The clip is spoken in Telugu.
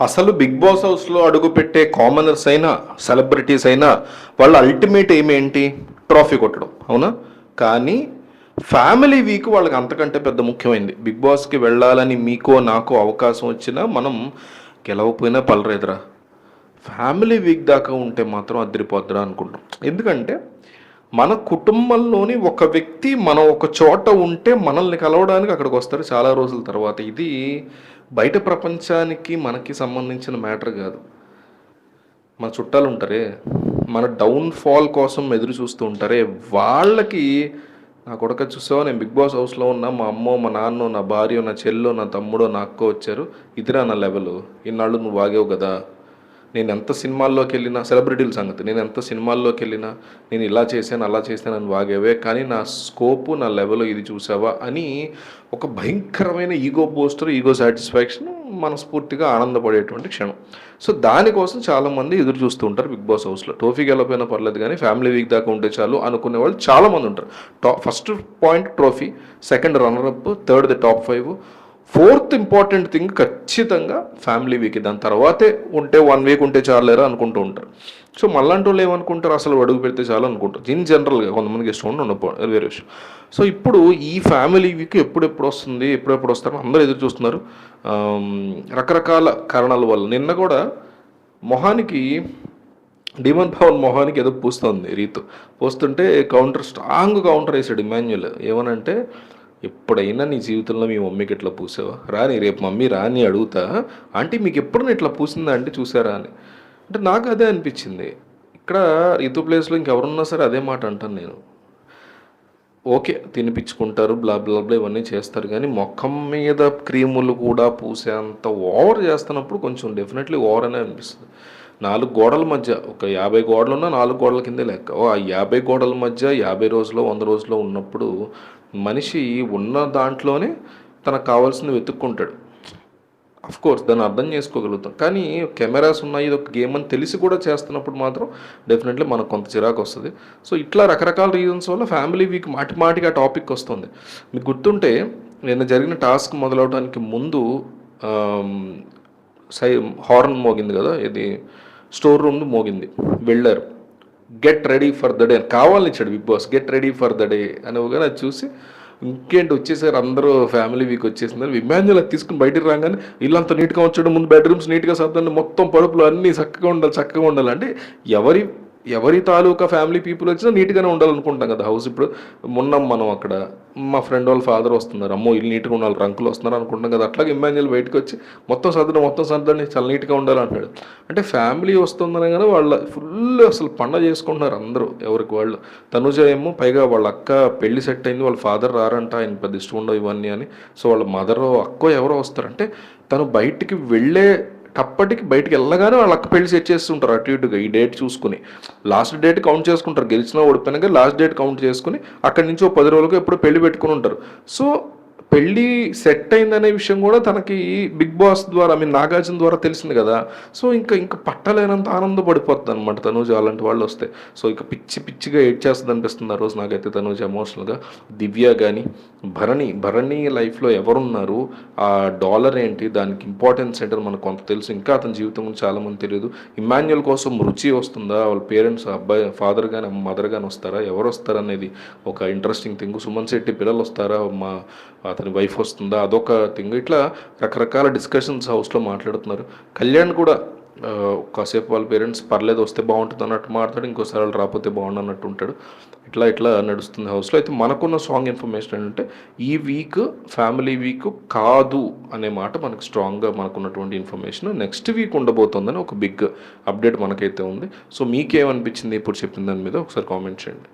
అసలు బిగ్ బాస్ హౌస్లో అడుగుపెట్టే కామనర్స్ అయినా సెలబ్రిటీస్ అయినా వాళ్ళ అల్టిమేట్ ఏమేంటి ఏంటి? ట్రాఫీ కొట్టడం అవునా? కానీ ఫ్యామిలీ వీక్ వాళ్ళకి అంతకంటే పెద్ద ముఖ్యమైంది. బిగ్ బాస్కి వెళ్ళాలని మీకో నాకో అవకాశం వచ్చినా మనం గెలవపోయినా పలరేదురా ఫ్యామిలీ వీక్ దాకా ఉంటే మాత్రం అదిరిపోద్దురా అనుకుంటాం. ఎందుకంటే మన కుటుంబంలోని ఒక వ్యక్తి మనం ఒక చోట ఉంటే మనల్ని కలవడానికి అక్కడికి వస్తారు చాలా రోజుల తర్వాత. ఇది బయట ప్రపంచానికి మనకి సంబంధించిన మ్యాటర్ కాదు. మన చుట్టాలు ఉంటారే మన డౌన్ ఫాల్ కోసం ఎదురు చూస్తూ ఉంటారే వాళ్ళకి నా కొడుక చూసావా? నేను బిగ్ బాస్ హౌస్లో ఉన్నా మా అమ్మో మా నాన్న నా భార్య నా చెల్లో నా తమ్ముడో నా అక్క వచ్చారు. ఇదిరా నా లెవెల్. ఇన్నాళ్ళు నువ్వు వాగావు కదా. నేను ఎంత సినిమాల్లోకి వెళ్ళినా సెలబ్రిటీల సంగతి నేను ఎంత సినిమాల్లోకి వెళ్ళినా నేను ఇలా చేశాను అలా చేశాను అని వాగేవే కానీ నా స్కోపు నా లెవెల్ ఇది చూసావా అని ఒక భయంకరమైన ఈగో బూస్టర్ ఈగో సాటిస్ఫాక్షన్ మనస్ఫూర్తిగా ఆనందపడేటువంటి క్షణం. సో దానికోసం చాలామంది ఎదురు చూస్తూ ఉంటారు బిగ్ బాస్ హౌస్లో. ట్రోఫీ గెలపోయినా పర్లేదు కానీ ఫ్యామిలీ వీక్ దాకా ఉంటే చాలు అనుకునే వాళ్ళు చాలామంది ఉంటారు. Top first point trophy second runner up third the top five fourth important thing ఖచ్చితంగా ఫ్యామిలీ వీక్. దాని తర్వాతే ఉంటే వన్ వీక్ ఉంటే చాలేరా అనుకుంటూ ఉంటారు. సో మళ్ళంటి వాళ్ళు ఏమనుకుంటారు? అసలు అడుగు పెడితే చాలు అనుకుంటారు. ఇన్ జనరల్గా కొంతమందికి ఇష్టం ఉండి ఉండపో వేరే విషయం. సో ఇప్పుడు ఈ ఫ్యామిలీ వీక్ ఎప్పుడెప్పుడు వస్తుంది? ఎప్పుడెప్పుడు వస్తారో అందరూ ఎదురు చూస్తున్నారు. రకరకాల కారణాల వల్ల. నిన్న కూడా మొహానికి డిమన్ పవన్ మొహానికి ఏదో పూస్తుంది రీతు. పోస్తుంటే కౌంటర్ స్ట్రాంగ్ కౌంటర్ వేసాడు ఇమాన్యుల్. ఏమనంటే ఎప్పుడైనా నీ జీవితంలో మీ మమ్మీకి ఇట్లా పూసావా? రాని రేపు మమ్మీ రాని అడుగుతా ఆంటీ మీకు ఎప్పుడు ఇట్లా పూసిందా అంటే చూసారా? అని. అంటే నాకు అదే అనిపించింది. ఇక్కడ రీతు ప్లేస్లో ఇంకెవరున్నా సరే అదే మాట అంటాను నేను. ఓకే తినిపించుకుంటారు బ్లా బ్లా బ్లా ఇవన్నీ చేస్తారు. కానీ మొఖం మీద క్రీములు కూడా పూసేంత ఓవర్ చేస్తున్నప్పుడు కొంచెం డెఫినెట్లీ ఓవర్ అనే అనిపిస్తుంది. నాలుగు గోడల మధ్య ఒక యాభై గోడలు ఉన్న నాలుగు గోడల కిందే లెక్క. ఓ ఆ యాభై గోడల మధ్య యాభై రోజులు వంద రోజులు ఉన్నప్పుడు మనిషి ఉన్న దాంట్లోనే తనకు కావాల్సింది వెతుక్కుంటాడు. అఫ్ కోర్స్ దాన్ని అర్థం చేసుకోగలుగుతాం. కానీ కెమెరాస్ ఉన్నాయి ఇది ఒక గేమ్ అని తెలిసి కూడా చేస్తున్నప్పుడు మాత్రం డెఫినెట్లీ మనకు కొంత చిరాకు వస్తుంది. సో ఇట్లా రకరకాల రీజన్స్ వల్ల ఫ్యామిలీ వీక్ మాటి మాటిగా టాపిక్ వస్తుంది. మీకు గుర్తుంటే నిన్న జరిగిన టాస్క్ మొదలవడానికి ముందు సై హార్న్ మోగింది కదా ఇది స్టోర్ రూమ్ మోగింది. వెళ్ళారు. Get ready for the day కావాలని ఇచ్చాడు Bigg Boss get ready for the day అని ఒకగా అది చూసి ఇంకేంటి వచ్చేసారు అందరూ ఫ్యామిలీ వీక్ వచ్చేసిందని ఇమాన్యుల్ అది తీసుకుని బయటికి రాగానే ఇల్లంతా నీట్గా ఉంచడం ముందు బెడ్రూమ్స్ నీట్గా సర్దండి మొత్తం పడుపులు అన్నీ చక్కగా ఉండాలి చక్కగా ఉండాలి అంటే ఎవరి ఎవరి తాలూకా ఫ్యామిలీ పీపుల్ వచ్చినా నీట్గానే ఉండాలనుకుంటాం కదా. హౌస్ ఇప్పుడు మొన్న మనం అక్కడ మా ఫ్రెండ్ వాళ్ళ ఫాదర్ వస్తున్నారు. అమ్మో ఇల్లు నీట్గా ఉండాలి రంకులు వస్తున్నారు అనుకుంటాం కదా. అట్లాగే ఇమ్మాన్యుల్ బయటకు వచ్చి మొత్తం సర్దడం మొత్తం సర్దండి చాలా నీట్గా ఉండాలి అంటాడు. అంటే ఫ్యామిలీ వస్తుందని కానీ వాళ్ళ ఫుల్ అసలు పండగ చేసుకుంటున్నారు అందరూ ఎవరికి వాళ్ళు. తనుజ ఏమో పైగా వాళ్ళ అక్క పెళ్ళి సెట్ అయింది వాళ్ళ ఫాదర్ రారంట ఆయన పెద్ద ఇష్టం ఉండవు ఇవన్నీ అని. సో వాళ్ళ మదర్ అక్కో ఎవరో వస్తారంటే తను బయటికి వెళ్ళే అప్పటికి బయటికి వెళ్ళగానే వాళ్ళు అక్క పెళ్ళి సెట్ చేస్తుంటారు అటు ఇటుగా ఈ డేట్ చూసుకుని. లాస్ట్ డేట్ కౌంట్ చేసుకుంటారు. గెలిచినా ఓడిపోయినాక లాస్ట్ డేట్ కౌంట్ చేసుకుని అక్కడి నుంచి ఓ పది రోజులకు ఎప్పుడు పెళ్ళి పెట్టుకుని ఉంటారు. సో పెళ్ళి సెట్ అయిందనే విషయం కూడా తనకి బిగ్ బాస్ ద్వారా ఐ మీన్ నాగార్జున ద్వారా తెలిసింది కదా. సో ఇంకా ఇంకా పట్టలేనంత ఆనందపడిపోతుంది అనమాట తనూజ అలాంటి వాళ్ళు వస్తే. సో ఇక పిచ్చి పిచ్చిగా ఏడ్ చేస్తుంది అనిపిస్తుంది ఆ రోజు నాకైతే తనూజ ఎమోషనల్గా దివ్య కానీ భరణి భరణి లైఫ్లో ఎవరున్నారు? ఆ డాలర్ ఏంటి? దానికి ఇంపార్టెన్స్ ఏంటో మనకు కొంత తెలుసు. ఇంకా అతని జీవితం గురించి చాలామంది తెలియదు. ఇమాన్యుల్ కోసం రుచి వస్తుందా? వాళ్ళ పేరెంట్స్ అబ్బాయి ఫాదర్ కానీ మదర్ కానీ వస్తారా? ఎవరు వస్తారనేది ఒక ఇంట్రెస్టింగ్ థింగ్ సుమన్ శెట్టి పిల్లలు వస్తారా? మా అతని వైఫ్ వస్తుందా? అదొక థింగ్ ఇట్లా రకరకాల డిస్కషన్స్ హౌస్లో మాట్లాడుతున్నారు. కళ్యాణ్ కూడా కాసేపు వాళ్ళ పేరెంట్స్ పర్లేదు వస్తే బాగుంటుంది అన్నట్టు మాట్లాడు ఇంకోసారి వాళ్ళు రాకపోతే బాగుండు అన్నట్టు ఉంటాడు. ఇట్లా ఇట్లా నడుస్తుంది హౌస్లో అయితే మనకున్న సాంగ్ ఇన్ఫర్మేషన్ ఏంటంటే ఈ వీక్ ఫ్యామిలీ వీక్ కాదు అనే మాట మనకు స్ట్రాంగ్గా మనకున్నటువంటి ఇన్ఫర్మేషన్ నెక్స్ట్ వీక్ ఉండబోతుందని ఒక బిగ్ అప్డేట్ మనకైతే ఉంది. సో మీకేమనిపించింది ఇప్పుడు చెప్పిన దాని మీద? ఒకసారి కామెంట్ చేయండి.